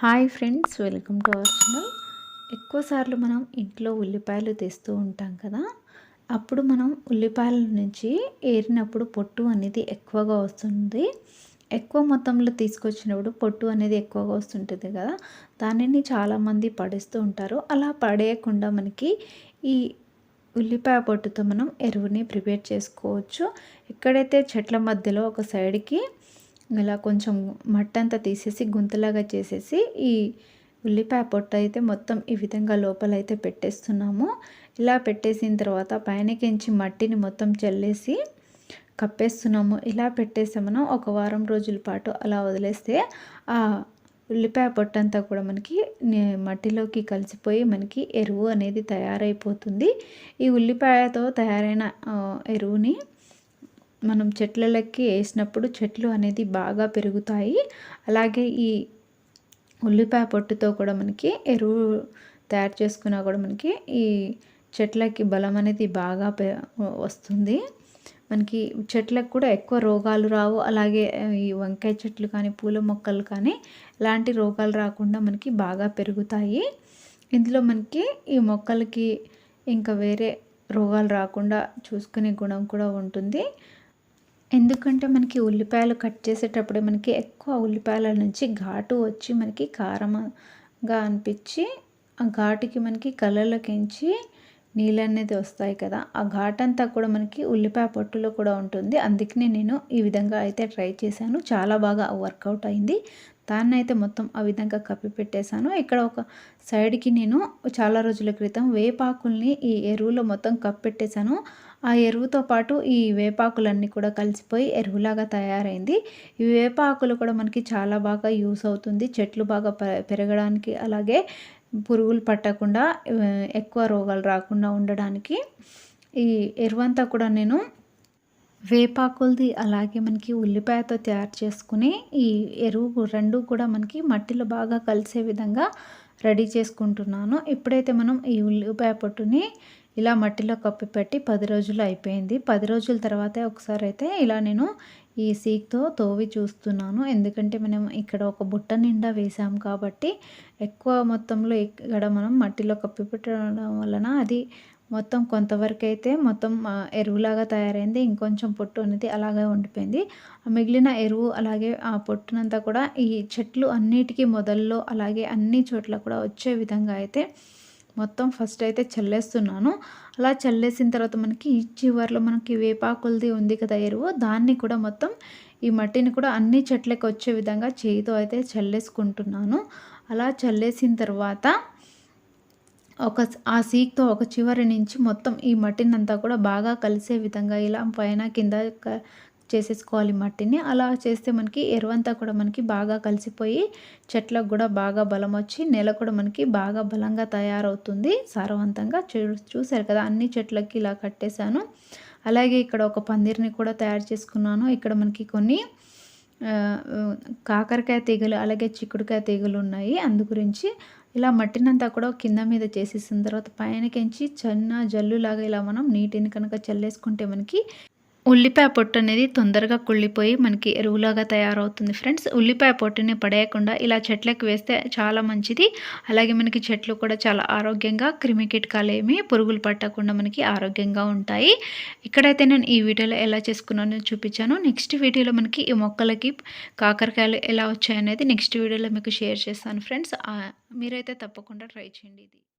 Hi friends welcome to our channel. ఎక్కువసార్లు మనం ఇంట్లో ఉల్లిపాయలు తెస్తూ ఉంటాం కదా అప్పుడు మనం ఉల్లిపాయల నుంచి ఏరినప్పుడు పొట్టు అనేది ఎక్కువగా వస్తుంది. ఎక్కువ మొత్తంలో తీసుకొచ్చినప్పుడు పొట్టు అనేది ఎక్కువగా వస్తుంటుంది కదా దానిని చాలామంది పడేస్తూ ఉంటారు. అలా పడేయకుండా మనకి ఈ ఉల్లిపాయ పొట్టుతో మనం ఎరువుని ప్రిపేర్ చేసుకోవచ్చు. ఎక్కడైతే చెట్ల మధ్యలో ఒక సైడ్కి ఇలా కొంచెం మట్టి అంతా తీసేసి గుంతలాగా చేసేసి ఈ ఉల్లిపాయ పొట్ట అయితే మొత్తం ఈ విధంగా లోపలైతే పెట్టేస్తున్నాము. ఇలా పెట్టేసిన తర్వాత పైనకించి మట్టిని మొత్తం చల్లేసి కప్పేస్తున్నాము. ఇలా పెట్టేస్తే మనం ఒక వారం రోజుల పాటు అలా వదిలేస్తే ఆ ఉల్లిపాయ పొట్టంతా కూడా మనకి మట్టిలోకి కలిసిపోయి మనకి ఎరువు అనేది తయారైపోతుంది. ఈ ఉల్లిపాయతో తయారైన ఎరువుని మనం చెట్లలోకి వేసినప్పుడు చెట్లు అనేది బాగా పెరుగుతాయి. అలాగే ఈ ఉల్లిపాయ పొట్టుతో కూడా మనకి ఎరువు తయారు చేసుకున్నా కూడా మనకి ఈ చెట్లకి బలం అనేది బాగా వస్తుంది. మనకి చెట్లకు కూడా ఎక్కువ రోగాలు రావు. అలాగే ఈ వంకాయ చెట్లు కానీ పూల మొక్కలు కానీ ఎలాంటి రోగాలు రాకుండా మనకి బాగా పెరుగుతాయి. ఇందులో మనకి ఈ మొక్కలకి ఇంకా వేరే రోగాలు రాకుండా చూసుకునే గుణం కూడా ఉంటుంది. ఎందుకంటే మనకి ఉల్లిపాయలు కట్ చేసేటప్పుడు మనకి ఎక్కువ ఉల్లిపాయల నుంచి ఘాటు వచ్చి మనకి కారంగా అనిపించి ఆ ఘాటుకి మనకి కళ్ళలోకించి నీళ్ళు అనేది వస్తాయి కదా ఆ ఘాట్ అంతా కూడా మనకి ఉల్లిపాయ పొట్టులో కూడా ఉంటుంది. అందుకనే నేను ఈ విధంగా అయితే ట్రై చేశాను. చాలా బాగా వర్కౌట్ అయింది. దాన్ని అయితే మొత్తం ఆ విధంగా కప్పి పెట్టేశాను. ఇక్కడ ఒక సైడ్కి నేను చాలా రోజుల క్రితం వేపాకుల్ని ఈ ఎరువులో మొత్తం కప్పెట్టేశాను ఆ ఎరువుతో పాటు ఈ వేపాకులన్నీ కూడా కలిసిపోయి ఎరువులాగా తయారైంది. ఈ వేపాకులు కూడా మనకి చాలా బాగా యూస్ అవుతుంది. చెట్లు బాగా పెరగడానికి అలాగే పురుగులు పట్టకుండా ఎక్కువ రోగాలు రాకుండా ఉండడానికి ఈ ఎరువంతా కూడా నేను వేపాకులది అలాగే మనకి ఉల్లిపాయతో తయారు చేసుకుని ఈ ఎరువు రెండు కూడా మనకి మట్టిలో బాగా కలిసే విధంగా రెడీ చేసుకుంటున్నాను. ఇప్పుడైతే మనం ఈ ఉల్లిపాయ పొట్టుని ఇలా మట్టిలో కప్పి పెట్టి పది రోజులు అయిపోయింది. పది రోజుల తర్వాతే ఒకసారి అయితే ఇలా నేను ఈ సీక్తో తోవి చూస్తున్నాను. ఎందుకంటే మనం ఇక్కడ ఒక బుట్ట నిండా వేసాం కాబట్టి ఎక్కువ మొత్తంలో ఇక్కడ మనం మట్టిలో కప్పి పెట్టడం వలన అది మొత్తం కొంతవరకు అయితే మొత్తం ఎరువులాగా తయారైంది. ఇంకొంచెం పొట్టు అనేది అలాగే ఉండిపోయింది. మిగిలిన ఎరువు అలాగే ఆ పొట్టునంతా కూడా ఈ చెట్లు అన్నిటికీ మొదల్లో అలాగే అన్ని చోట్ల కూడా వచ్చే విధంగా అయితే మొత్తం ఫస్ట్ అయితే చల్లేస్తున్నాను. అలా చల్లేసిన తర్వాత మనకి ఈ చివరిలో మనకి వేపాకులది ఉంది కదా ఎరువు. దాన్ని కూడా మొత్తం ఈ మట్టిని కూడా అన్ని చెట్లకి వచ్చే విధంగా చేయితో అయితే చల్లేసుకుంటున్నాను. అలా చల్లేసిన తర్వాత ఒక ఆ సీక్తో ఒక చివరి నుంచి మొత్తం ఈ మట్టినంతా కూడా బాగా కలిసే విధంగా ఇలా పైన కింద చేసేసుకోవాలి మట్టిని. అలా చేస్తే మనకి ఎరువంతా కూడా మనకి బాగా కలిసిపోయి చెట్లకు కూడా బాగా బలం వచ్చి నేల కూడా మనకి బాగా బలంగా తయారవుతుంది. సారవంతంగా చూ చూసారు కదా అన్ని చెట్లకి ఇలా కట్టేశాను. అలాగే ఇక్కడ ఒక పందిరిని కూడా తయారు చేసుకున్నాను. ఇక్కడ మనకి కొన్ని కాకరకాయ తీగలు అలాగే చిక్కుడుకాయ తీగలు ఉన్నాయి. అందు గురించి ఇలా మట్టినంతా కూడా కింద మీద చేసేసిన తర్వాత పైనకించి చిన్న జల్లులాగా ఇలా మనం నీటిని కనుక చల్లేసుకుంటే మనకి ఉల్లిపాయ పొట్టు అనేది తొందరగా కుళ్ళిపోయి మనకి ఎరువులాగా తయారవుతుంది ఫ్రెండ్స్. ఉల్లిపాయ పొట్టుని పడేయకుండా ఇలా చెట్లకు వేస్తే చాలా మంచిది. అలాగే మనకి చెట్లు కూడా చాలా ఆరోగ్యంగా క్రిమి కీటకాలు ఏమి పురుగులు పట్టకుండా మనకి ఆరోగ్యంగా ఉంటాయి. ఇక్కడైతే నేను ఈ వీడియోలో ఎలా చేసుకున్నానో చూపించాను. నెక్స్ట్ వీడియోలో మనకి ఈ మొక్కలకి కాకరకాయలు ఎలా వచ్చాయనేది నెక్స్ట్ వీడియోలో మీకు షేర్ చేస్తాను ఫ్రెండ్స్. మీరైతే తప్పకుండా ట్రై చేయండి ఇది.